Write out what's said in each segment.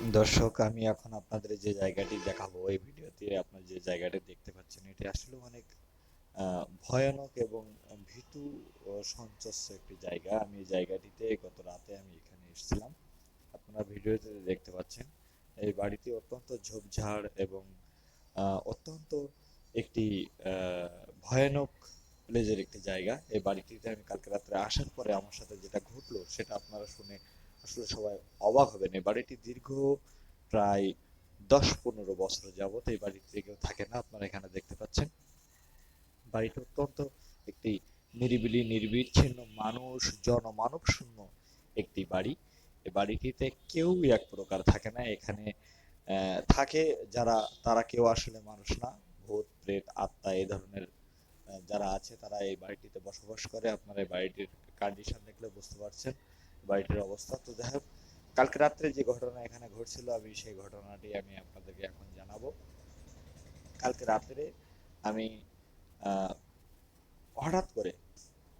দর্শক, আমি এখন আপনাদের যে জায়গাটি দেখাবো, এই ভিডিওতে আপনার যে জায়গাটি দেখতে পাচ্ছেন, এটি আসলে অনেক ভয়ানক এবং ভীতু সঞ্চস্য একটি জায়গা। আমি এই জায়গাটিতে গত রাতে আমি এখানে এসেছিলাম। আপনারা ভিডিওতে দেখতে পাচ্ছেন, এই বাড়িটি অত্যন্ত ঝোপঝাড় এবং অত্যন্ত একটি ভয়ানক প্লেজের একটি জায়গা। এই বাড়িটিতে আমি কালকে রাত্রে আসার পরে আমার সাথে যেটা ঘটলো, সেটা আপনারা শুনে আসলে সবাই অবাক হবেন। এই বাড়িটি দীর্ঘ প্রায় দশ পনেরো বছর যাবত এই বাড়িতে কেউ থাকে না, আপনারা এখানে দেখতে পাচ্ছেন। বাড়িটি অত্যন্ত একটি নিরিবিলি, নির্বিচ্ছিন্ন মানুষ, জনমানব শূন্য একটি বাড়ি। এই বাড়িটিতে কেউই এক প্রকার থাকে না। এখানে থাকে যারা, তারা কেউ আসলে মানুষ না। ভূত, প্রেত, আত্মা এই ধরনের যারা আছে, তারা এই বাড়িটিতে বসবাস করে। আপনারা এই বাড়িটির কন্ডিশন দেখলে বুঝতে পারছেন। বাড়িটির অবস্থা। তো যাই হোক, কালকে রাত্রে যে ঘটনা এখানে ঘটছিল, আমি সেই ঘটনাটি আমি আপনাদেরকে এখন জানাব। কালকে রাত্রে আমি হঠাৎ করে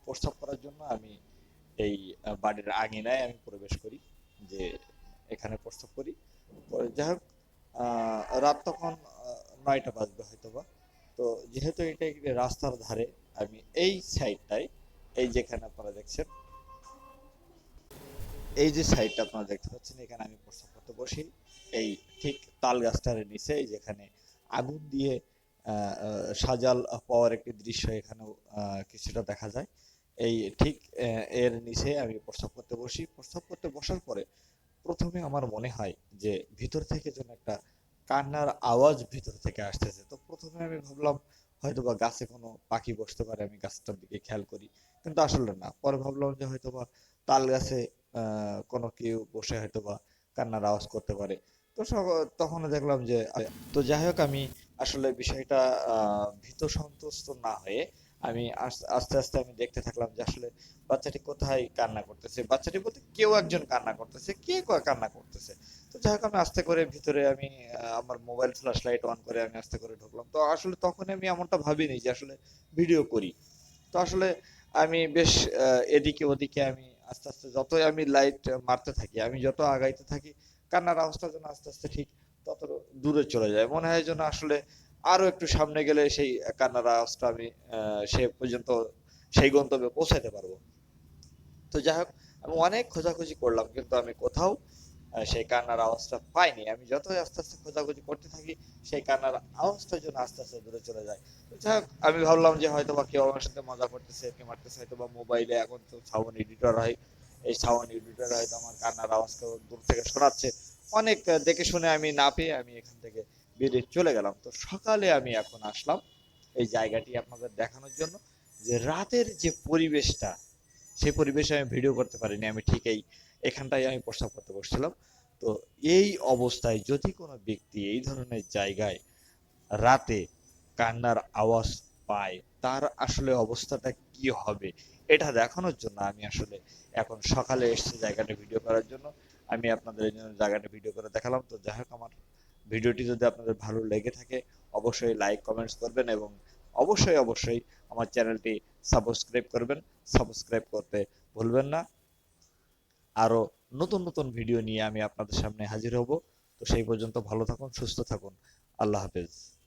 প্রস্তাব করার জন্য আমি এই বাড়ির আঙিনায় আমি প্রবেশ করি, যে এখানে প্রস্তাব করি। যাই হোক রাত তখন নয়টা বাজবে হয়তোবা। তো যেহেতু এটা রাস্তার ধারে, আমি এই সাইডটায় এই যেখানে আপনারা দেখছেন এই যে সাইডটা আপনারা দেখতে পাচ্ছেন, এখানে আমি প্রস্তাব করতে বসি এই ঠিক তাল গাছটার নিচে যেখানে আগুন দিয়ে সাজাল পাওয়ার একটি দৃশ্য এখানেও কিছুটা দেখা যায়। এই ঠিক এর নিচে আমি প্রস্তাব করতে বসি। প্রস্তাব করতে বসার পরে প্রথমে আমার মনে হয় যে ভিতর থেকে যেন একটা কান্নার আওয়াজ ভিতর থেকে আসতেছে। তো প্রথমে আমি ভাবলাম হয়তো বা গাছে কোনো পাখি বসতে পারে, আমি গাছটার দিকে খেয়াল করি। কিন্তু আসলে না। পরে ভাবলাম যে হয়তো বা তাল গাছে কোনো কেউ বসে হয়তো বা কান্নার আওয়াজ করতে পারে। তো তখন দেখলাম যে, তো যাই হোক, আমি আসলে বিষয়টা ভীত সন্তুষ্ট না হয়ে আমি আস্তে আস্তে আমি দেখতে থাকলাম যে আসলে বাচ্চাটি কোথায় কান্না করতেছে। বাচ্চাটি বলতে কেউ একজন কান্না করতেছে, কে কান্না করতেছে? তো যাই হোক, আমি আস্তে করে ভিতরে আমি আমার মোবাইল ফ্ল্যাশ লাইট অন করে আমি আস্তে করে ঢুকলাম। তো আসলে তখন আমি এমনটা ভাবিনি যে আসলে ভিডিও করি। তো আসলে আমি বেশ এদিকে ওদিকে আমি আস্তে আস্তে যতই আমি লাইট মারতে থাকি, আমি যত আগাইতে থাকি, কান্নার আওয়াজটা যেন আস্তে আস্তে ঠিক তত দূরে চলে যায়। মনে হয় যেন আসলে আরও একটু সামনে গেলে সেই কান্নার আওয়াজটা আমি সে পর্যন্ত সেই গন্তব্যে পৌঁছাতে পারব। তো যাই হোক, আমি অনেক খোঁজাখুঁজি করলাম, কিন্তু আমি কোথাও সেই কান্নার আওয়াজটা পাইনি। আমি যতই আস্তে আস্তে খোঁজাখুঁজি করতে থাকি, সেই কান্নার আওয়াজটা যেন আস্তে আস্তে দূরে চলে যায়। যাই আমি ভাবলাম যে হয়তো বা কেউ আমার সাথে মজা করতেছে কে মারতেছে হয়তো বা মোবাইলে এখন তো সাউন্ড এডিটর হয়। এই সাউন্ড এডিটর হয়তো আমার কান্নার আওয়াজকে দূর থেকে শোনাচ্ছে। অনেক দেখে শুনে আমি না পেয়ে আমি এখান থেকে বেরিয়ে চলে গেলাম। তো সকালে আমি এখন আসলাম এই জায়গাটি আপনাদের দেখানোর জন্য যে রাতের যে পরিবেশটা, সেই পরিবেশে আমি ভিডিও করতে পারিনি। আমি ঠিক এই এখানটায় আমি প্রস্তাব করতে বসছিলাম। তো এই অবস্থায় যদি কোনো ব্যক্তি এই ধরনের জায়গায় রাতে কান্নার আওয়াজ পায়, তার আসলে অবস্থাটা কি হবে এটা দেখানোর জন্য আমি আসলে এখন সকালে এসেছি জায়গাটা ভিডিও করার জন্য। আমি আপনাদের এই জন্য জায়গাটা ভিডিও করে দেখালাম। তো যাই হোক, আমার ভিডিওটি যদি আপনাদের ভালো লেগে থাকে, অবশ্যই লাইক কমেন্টস করবেন এবং অবশ্যই অবশ্যই আমার চ্যানেলটি সাবস্ক্রাইব করবেন। সাবস্ক্রাইব করতে ভুলবেন না। আরও নতুন নতুন ভিডিও নিয়ে আমি আপনাদের সামনে হাজির হব। তো সেই পর্যন্ত ভালো থাকুন, সুস্থ থাকুন। আল্লাহ হাফেজ।